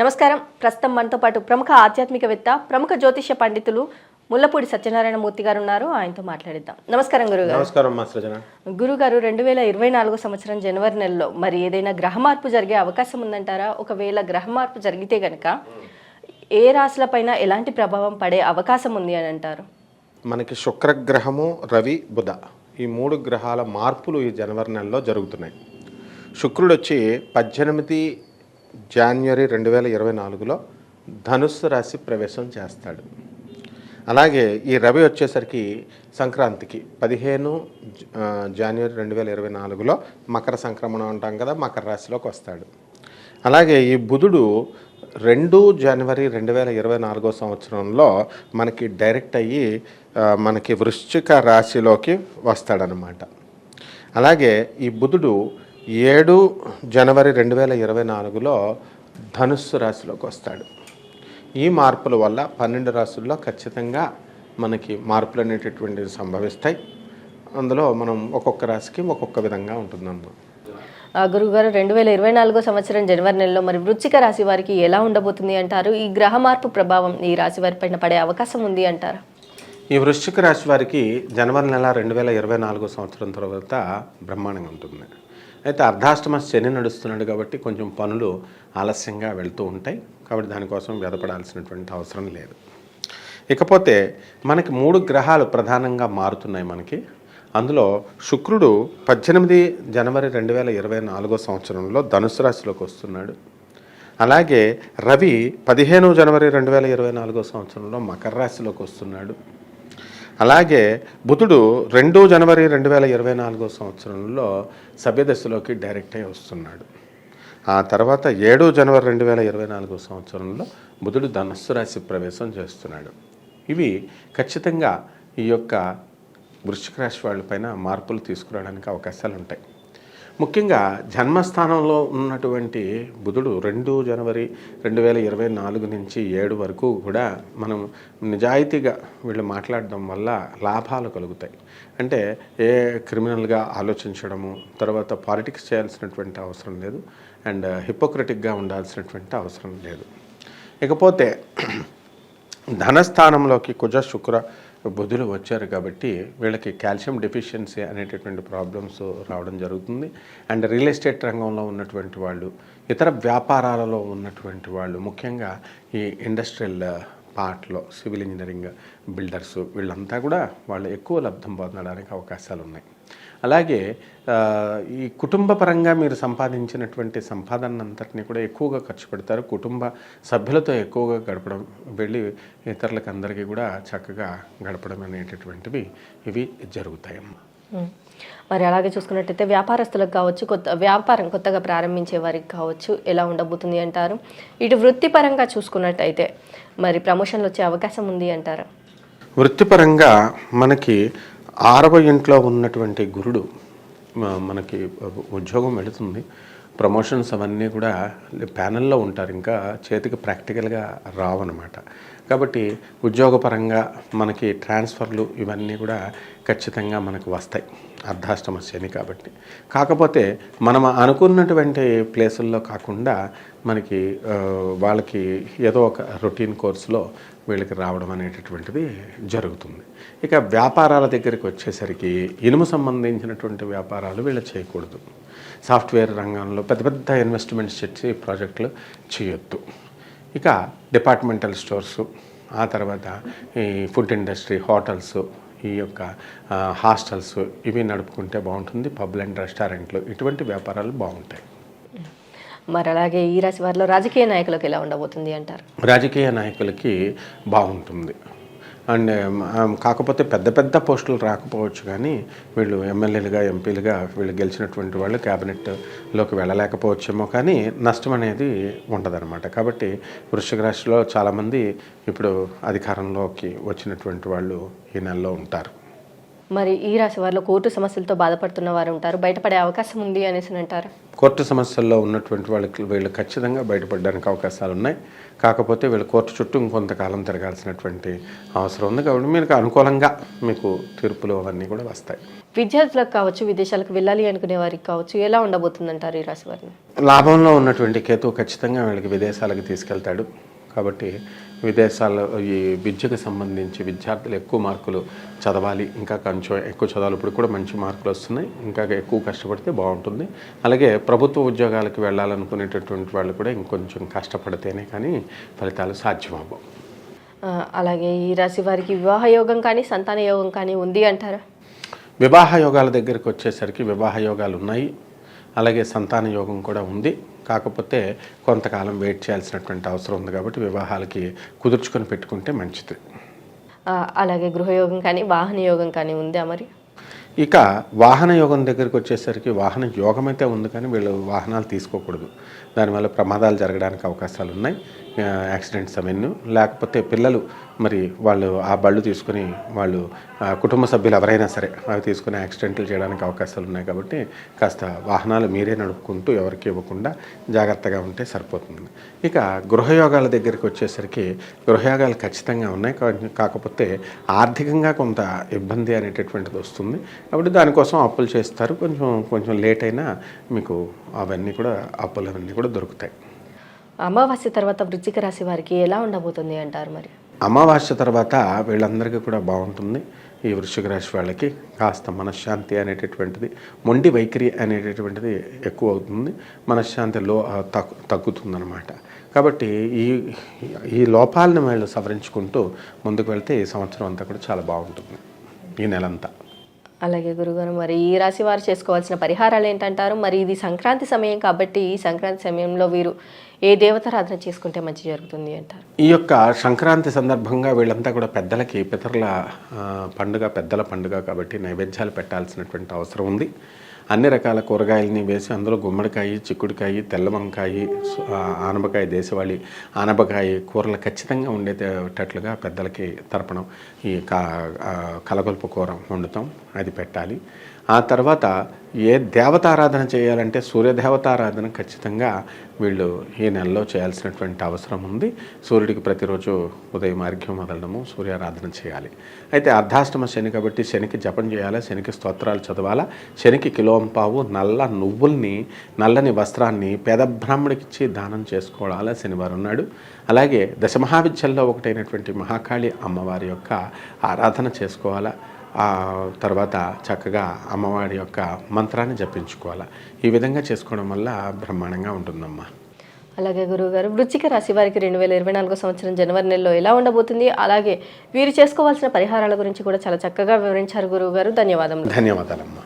నమస్కారం. ప్రస్తుతం మనతో పాటు ప్రముఖ ఆధ్యాత్మికవేత్త ప్రముఖ జ్యోతిష్య పండితులు ముల్లపూడి సత్యనారాయణ మూర్తి గారు ఉన్నారు. ఆయనతో మాట్లాడిద్దాం. నమస్కారం గురుగారు. నమస్కారం గురుగారు రెండు వేల ఇరవై నాలుగో సంవత్సరం జనవరి నెలలో మరి ఏదైనా గ్రహ మార్పు జరిగే అవకాశం ఉందంటారా? ఒకవేళ గ్రహ మార్పు జరిగితే గనక ఏ రాశులపైన ఎలాంటి ప్రభావం పడే అవకాశం ఉంది అని అంటారు? మనకి శుక్రగ్రహము రవి బుధ ఈ మూడు గ్రహాల మార్పులు ఈ జనవరి నెలలో జరుగుతున్నాయి. శుక్రుడు వచ్చి పద్దెనిమిది జాన్వరి రెండు వేల ఇరవై నాలుగులో ధనుస్సు రాశి ప్రవేశం చేస్తాడు. అలాగే ఈ రవి వచ్చేసరికి సంక్రాంతికి పదిహేను జాన్వరి జనవరి రెండు వేల ఇరవై నాలుగులో మకర సంక్రమణం అంటాం కదా మకర రాశిలోకి వస్తాడు. అలాగే ఈ బుధుడు రెండు జనవరి రెండు వేల ఇరవై నాలుగో సంవత్సరంలో మనకి డైరెక్ట్ అయ్యి మనకి వృశ్చిక రాశిలోకి వస్తాడనమాట. అలాగే ఈ బుధుడు ఏడు జనవరి రెండు వేల ఇరవై నాలుగులో ధనుస్సు రాశిలోకి వస్తాడు. ఈ మార్పుల వల్ల పన్నెండు రాశుల్లో ఖచ్చితంగా మనకి మార్పులు అనేటటువంటివి సంభవిస్తాయి. అందులో మనం ఒక్కొక్క రాశికి ఒక్కొక్క విధంగా ఉంటుందన్నమాట. గురుగారు రెండు వేల ఇరవై నాలుగో సంవత్సరం జనవరి నెలలో మరి వృశ్చిక రాశి వారికి ఎలా ఉండబోతుంది అంటారు? ఈ గ్రహ మార్పు ప్రభావం ఈ రాశి వారి పైన పడే అవకాశం ఉంది అంటారు? ఈ వృశ్చిక రాశి వారికి జనవరి నెల రెండు వేల ఇరవై నాలుగో సంవత్సరం తర్వాత బ్రహ్మాండంగా ఉంటుంది. అయితే అర్ధాష్టమ శని నడుస్తున్నాడు కాబట్టి కొంచెం పనులు ఆలస్యంగా వెళ్తూ ఉంటాయి. కాబట్టి దానికోసం వ్యధపడాల్సినటువంటి అవసరం లేదు. ఇకపోతే మనకి మూడు గ్రహాలు ప్రధానంగా మారుతున్నాయి మనకి. అందులో శుక్రుడు పద్దెనిమిది జనవరి రెండు వేల ఇరవై నాలుగో సంవత్సరంలో ధనుసు రాశిలోకి వస్తున్నాడు. అలాగే రవి పదిహేను జనవరి రెండు వేల ఇరవై నాలుగో సంవత్సరంలో మకర రాశిలోకి వస్తున్నాడు. అలాగే బుధుడు రెండు జనవరి రెండు వేల ఇరవై నాలుగో సంవత్సరంలో సభ్యదశలోకి డైరెక్ట్ అయి వస్తున్నాడు. ఆ తర్వాత ఏడు జనవరి రెండు వేల ఇరవై నాలుగో సంవత్సరంలో బుధుడు ధనస్సు రాశి ప్రవేశం చేస్తున్నాడు. ఇవి ఖచ్చితంగా ఈ యొక్క వృశ్చిక రాశి వాళ్ళపైన మార్పులు తీసుకురావడానికి అవకాశాలు ఉంటాయి ముఖ్యంగా జన్మస్థానంలో ఉన్నటువంటి బుధుడు రెండు జనవరి రెండు వేల ఇరవై నాలుగు నుంచి ఏడు వరకు కూడా మనం నిజాయితీగా వీళ్ళు మాట్లాడడం వల్ల లాభాలు కలుగుతాయి. అంటే ఏ క్రిమినల్గా ఆలోచించడము తర్వాత పాలిటిక్స్ చేయాల్సినటువంటి అవసరం లేదు అండ్ హిపోక్రటిక్గా ఉండాల్సినటువంటి అవసరం లేదు. ఇకపోతే ధనస్థానంలోకి కుజ శుక్ర బుధులు వచ్చారు కాబట్టి వీళ్ళకి కాల్షియం డెఫిషియన్సీ అనేటటువంటి ప్రాబ్లమ్స్ రావడం జరుగుతుంది. అండ్ రియల్ ఎస్టేట్ రంగంలో ఉన్నటువంటి వాళ్ళు ఇతర వ్యాపారాలలో ఉన్నటువంటి వాళ్ళు ముఖ్యంగా ఈ ఇండస్ట్రియల్ పార్ట్లో సివిల్ ఇంజనీరింగ్ బిల్డర్స్ వీళ్ళంతా కూడా వాళ్ళు ఎక్కువ లబ్ధం పొందడానికి అవకాశాలు ఉన్నాయి అలాగే ఈ కుటుంబ పరంగా మీరు సంపాదించినటువంటి సంపాదన అంతటిని కూడా ఎక్కువగా ఖర్చు పెడతారు. కుటుంబ సభ్యులతో ఎక్కువగా గడపడం వెళ్ళి ఇతరులకు అందరికీ కూడా చక్కగా గడపడం అనేటటువంటివి ఇవి జరుగుతాయమ్మా. మరి అలాగే చూసుకున్నట్టయితే వ్యాపారస్తులకు కావచ్చు కొత్త వ్యాపారం కొత్తగా ప్రారంభించే వారికి కావచ్చు ఎలా ఉండబోతుంది అంటారు. ఇటు వృత్తిపరంగా చూసుకున్నట్టయితే మరి ప్రమోషన్లు వచ్చే అవకాశం ఉంది అంటారు. వృత్తిపరంగా మనకి ఆరవ ఇంట్లో ఉన్నటువంటి గురుడు మనకి ఉద్యోగం వెళుతుంది. ప్రమోషన్స్ అవన్నీ కూడా ప్యానల్లో ఉంటారు. ఇంకా చేతికి ప్రాక్టికల్గా రావన్నమాట. కాబట్టి ఉద్యోగపరంగా మనకి ట్రాన్స్ఫర్లు ఇవన్నీ కూడా ఖచ్చితంగా మనకు వస్తాయి. అర్ధాష్టమ శని కాబట్టి. కాకపోతే మనం అనుకున్నటువంటి ప్లేసుల్లో కాకుండా మనకి వాళ్ళకి ఏదో ఒక రొటీన్ కోర్సులో వీళ్ళకి రావడం అనేటటువంటిది జరుగుతుంది. ఇక వ్యాపారాల దగ్గరికి వచ్చేసరికి ఇనుము సంబంధించినటువంటి వ్యాపారాలు వీళ్ళు చేయకూడదు. సాఫ్ట్వేర్ రంగంలో పెద్ద పెద్ద ఇన్వెస్ట్మెంట్స్ చేసి ప్రాజెక్టులు చేయొద్దు. ఇక డిపార్ట్మెంటల్ స్టోర్సు ఆ తర్వాత ఈ ఫుడ్ ఇండస్ట్రీ హోటల్స్ ఈ యొక్క హాస్టల్స్ ఇవి నడుపుకుంటే బాగుంటుంది. పబ్లు అండ్ రెస్టారెంట్లు ఇటువంటి వ్యాపారాలు బాగుంటాయి. మరి అలాగే ఈ రాశి వారిలో రాజకీయ నాయకులకు ఎలా ఉండబోతుంది అంటారు? రాజకీయ నాయకులకి బాగుంటుంది. అండ్ కాకపోతే పెద్ద పెద్ద పోస్టులు రాకపోవచ్చు కానీ వీళ్ళు ఎమ్మెల్యేలుగా ఎంపీలుగా వీళ్ళు గెలిచినటువంటి వాళ్ళు క్యాబినెట్లోకి వెళ్ళలేకపోవచ్చేమో కానీ నష్టం అనేది ఉండదన్నమాట. కాబట్టి వృశ్చిక రాశిలో చాలామంది ఇప్పుడు అధికారంలోకి వచ్చినటువంటి వాళ్ళు ఈ నెలలో ఉంటారు. మరి ఈ రాశి వారిలో కోర్టు సమస్యలతో బాధపడుతున్న వారు ఉంటారు. బయటపడే అవకాశం ఉంది అనేసి అంటారు. కోర్టు సమస్యల్లో ఉన్నటువంటి వాళ్ళకి వీళ్ళు ఖచ్చితంగా బయటపడడానికి అవకాశాలు ఉన్నాయి. కాకపోతే వీళ్ళు కోర్టు చుట్టూ ఇంకొంతకాలం తిరగాల్సినటువంటి అవసరం ఉంది. కాబట్టి మీకు అనుకూలంగా మీకు తీర్పులు అవన్నీ కూడా వస్తాయి. విద్యార్థులకు కావచ్చు విదేశాలకు వెళ్ళాలి అనుకునే వారికి కావచ్చు ఎలా ఉండబోతుందంటారు ఈ రాశి వారిని? లాభంలో ఉన్నటువంటి కేతు ఖచ్చితంగా వీళ్ళకి విదేశాలకు తీసుకెళ్తాడు. కాబట్టి విదేశాల ఈ విద్యకు సంబంధించి విద్యార్థులు ఎక్కువ మార్కులు చదవాలి ఇంకా కొంచెం ఎక్కువ చదవాలి. ఇప్పుడు కూడా మంచి మార్కులు వస్తున్నాయి ఇంకా ఎక్కువ కష్టపడితే బాగుంటుంది. అలాగే ప్రభుత్వ ఉద్యోగాలకు వెళ్ళాలనుకునేటటువంటి వాళ్ళు కూడా ఇంకొంచెం కష్టపడితేనే కానీ ఫలితాలు సాధ్యమవ్వవు ఆ, అలాగే ఈ రాశి వారికి వివాహ యోగం కానీ సంతాన యోగం కానీ ఉంది అంటారా? వివాహ యోగాల దగ్గరికి వచ్చేసరికి వివాహ యోగాలు ఉన్నాయి. అలాగే సంతాన యోగం కూడా ఉంది. కాకపోతే కొంతకాలం వెయిట్ చేయాల్సినటువంటి అవసరం ఉంది కాబట్టి వివాహాలకి కుదుర్చుకొని పెట్టుకుంటే మంచిది. అలాగే గృహయోగం కానీ వాహన యోగం కానీ ఉందా మరి? ఇక వాహన యోగం దగ్గరికి వచ్చేసరికి వాహన యోగం అయితే ఉంది కానీ వీళ్ళు వాహనాలు తీసుకోకూడదు. దానివల్ల ప్రమాదాలు జరగడానికి అవకాశాలు ఉన్నాయి యాక్సిడెంట్స్ అవన్నీ. లేకపోతే పిల్లలు మరి వాళ్ళు ఆ బళ్ళు తీసుకుని వాళ్ళు కుటుంబ సభ్యులు ఎవరైనా సరే అవి తీసుకుని యాక్సిడెంట్లు చేయడానికి అవకాశాలు ఉన్నాయి కాబట్టి కాస్త వాహనాలు మీరే నడుపుకుంటూ ఎవరికి ఇవ్వకుండా జాగ్రత్తగా ఉంటే సరిపోతుంది. ఇక గృహయోగాల దగ్గరికి వచ్చేసరికి గృహయోగాలు ఖచ్చితంగా ఉన్నాయి కా- కాకపోతే ఆర్థికంగా కొంత ఇబ్బంది అనేటటువంటిది వస్తుంది. కాబట్టి దానికోసం అప్పులు చేస్తారు. కొంచెం కొంచెం లేట్ అయినా మీకు అవన్నీ కూడా అప్పులు అవన్నీ కూడా దొరుకుతాయి. అమావాస్య తర్వాత వృశ్చిక రాశి వారికి ఎలా ఉండబోతుంది అంటారు మరి? అమావాస్య తర్వాత వీళ్ళందరికీ కూడా బాగుంటుంది. ఈ వృశ్చిక రాశి వాళ్ళకి కాస్త మనశ్శాంతి అనేటటువంటిది మొండి వైఖరి అనేటటువంటిది ఎక్కువ అవుతుంది. మనశ్శాంతి లో తగ్గు తగ్గుతుందన్నమాట. కాబట్టి ఈ ఈ లోపాలను వీళ్ళు సవరించుకుంటూ ముందుకు వెళ్తే ఈ సంవత్సరం అంతా కూడా చాలా బాగుంటుంది. ఈ నెలంతా. అలాగే గురుగారు మరి ఈ రాశి వారు చేసుకోవాల్సిన పరిహారాలు ఏంటంటారు? మరి ఇది సంక్రాంతి సమయం కాబట్టి ఈ సంక్రాంతి సమయంలో వీరు ఏ దేవతారాధన చేసుకుంటే మంచి జరుగుతుంది అంటారు? ఈ యొక్క సంక్రాంతి సందర్భంగా వీళ్ళంతా కూడా పెద్దలకి పితరుల పండుగ పెద్దల పండుగ కాబట్టి నైవేద్యాలు పెట్టాల్సినటువంటి అవసరం ఉంది. అన్ని రకాల కూరగాయలని వేసి అందులో గుమ్మడికాయ చిక్కుడుకాయ తెల్ల వంకాయ ఆనపకాయ దేశవాళి ఆనపకాయ కూరలు ఖచ్చితంగా ఉండేటట్లుగా పెద్దలకి తర్పణం ఈ కా కలగొలుపు కూర వండుతాం అది పెట్టాలి. ఆ తర్వాత ఏ దేవతారాధన చేయాలంటే సూర్యదేవతారాధన ఖచ్చితంగా వీళ్ళు ఈ నెలలో చేయాల్సినటువంటి అవసరం ఉంది. సూర్యుడికి ప్రతిరోజు ఉదయం అర్ఘ్యం వదలడము సూర్యారాధన చేయాలి. అయితే అర్ధాష్టమ శని కాబట్టి శనికి జపం చేయాలా? శనికి స్తోత్రాలు చదవాలా? శనికి కిలోంపావు నల్ల నువ్వుల్ని నల్లని వస్త్రాన్ని పేద బ్రాహ్మడికి ఇచ్చి దానం చేసుకోవాలా? శనివారం ఉన్నాడు అలాగే దశమహావిద్యల్లో ఒకటైనటువంటి మహాకాళి అమ్మవారి యొక్క ఆరాధన చేసుకోవాలా? తర్వాత చక్కగా అమ్మవారి యొక్క మంత్రాన్ని జపించుకోవాలి. ఈ విధంగా చేసుకోవడం వల్ల బ్రహ్మాండంగా ఉంటుందమ్మా. అలాగే గురువుగారు వృశ్చిక రాశి వారికి రెండు వేల ఇరవై నాలుగో సంవత్సరం జనవరి నెలలో ఎలా ఉండబోతుంది? అలాగే వీరు చేసుకోవాల్సిన పరిహారాల గురించి కూడా చాలా చక్కగా వివరించారు గురువుగారు. ధన్యవాదములు. ధన్యవాదాలమ్మా.